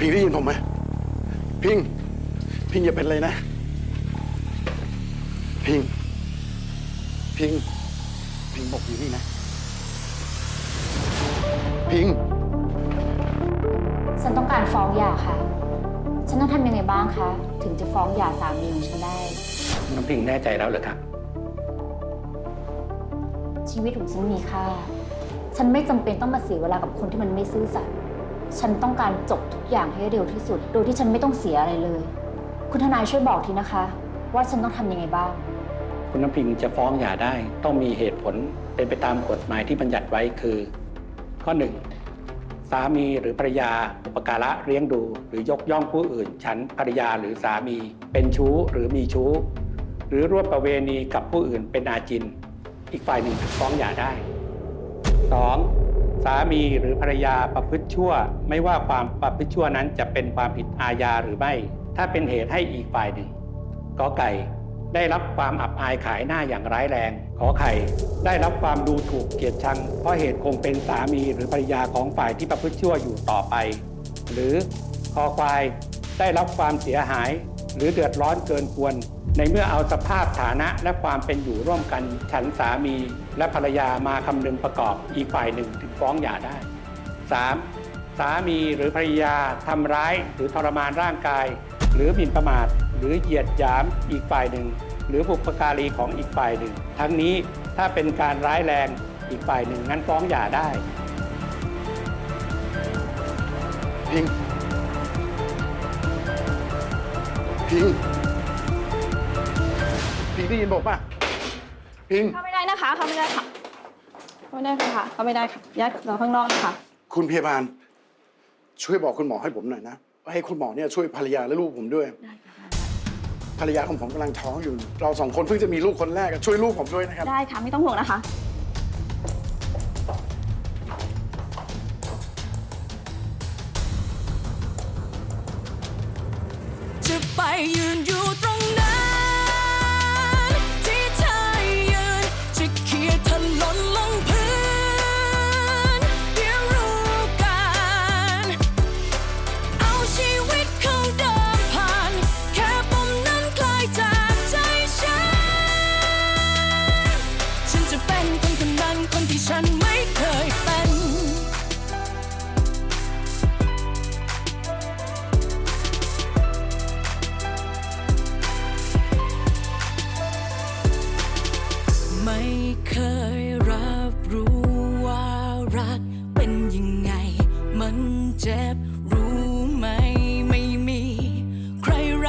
พิงได้ยินผมไหมพิง พิงอย่าเป็นเลยนะ พิง พิง พิงบอกอยู่นี่นะ พิง ฉันต้องการฟ้องหย่าค่ะ ฉันต้องทำยังไงบ้างคะ ถึงจะฟ้องหย่าสามีของฉันได้ น้ำพิงแน่ใจแล้วเหรอครับ ชีวิตของฉันมีค่า ฉันไม่จำเป็นต้องมาเสียเวลากับคนที่มันไม่ซื่อสัตย์ ฉันต้องการจบทุกอย่างให้เร็วที่สุด โดยที่ฉันไม่ต้องเสียอะไรเลย คุณทนายช่วยบอกทีนะคะ ว่าฉันต้องทำยังไงบ้าง คุณน้ำพิงจะฟ้องหย่าได้ ต้องมีเหตุผลเป็นไปตามกฎหมายที่บัญญัติไว้คือ ข้อหนึ่งสามีหรือภรรยาอุปการะเลี้ยงดู หรือยกย่องผู้อื่น ฉันภรรยาหรือสามี เป็นชู้หรือมีชู้ หรือร่วมประเวณีกับผู้อื่นเป็นอาจิน อีกฝ่ายหนึ่งฟ้องหย่าได้ 2. สามีหรือภรรยาประพฤติชั่ว ไม่ว่าความประพฤติชั่วนั้นจะเป็นความผิดอาญาหรือไม่ ถ้าเป็นเหตุให้อีกฝ่ายหนึ่งกอไก่ได้รับความอับอายขายหน้าอย่างร้ายแรง ขอไข่ได้รับความดูถูกเกลียดชัง เพราะเหตุคงเป็นสามีหรือภรรยาของฝ่ายที่ประพฤติชั่วอยู่ต่อไป หรือคอควายได้รับความเสียหาย หรือเดือดร้อนเกินควร ในเมื่อเอาสภาพฐานะและความเป็นอยู่ร่วมกัน ฉันสามีและภรรยามาคำนึงประกอบอีกฝ่ายหนึ่งถึงฟ้องหย่าได้ 3. สามีหรือภรรยาทำร้ายหรือทรมานร่างกาย หรือหมิ่นประมาท หรือเหยียดหยามอีกฝ่ายหนึ่ง หรือบุปการีของอีกฝ่ายหนึ่ง ทั้งนี้ถ้าเป็นการร้ายแรงอีกฝ่ายหนึ่งนั้นฟ้องหย่าได้พิง พิงพิงได้ยินผมป่ะพิง เข้าไม่ได้นะคะเข้าไม่ได้ค่ะเข้าไม่ได้ค่ะเข้าไม่ได้ค่ะแยกเราข้างนอกนะคะคุณพยาบาล ช่วยบอกคุณหมอให้ผมหน่อยนะว่าให้คุณหมอเนี่ยช่วยภรรยาและลูกผมด้วย ภรรยาของผมกำลังท้องอยู่ เราสองคนเพิ่งจะมีลูกคนแรกอะช่วยลูกผมด้วยนะครับ ได้ค่ะไม่ต้องห่วงนะคะจะ ไปยืนอยู่ because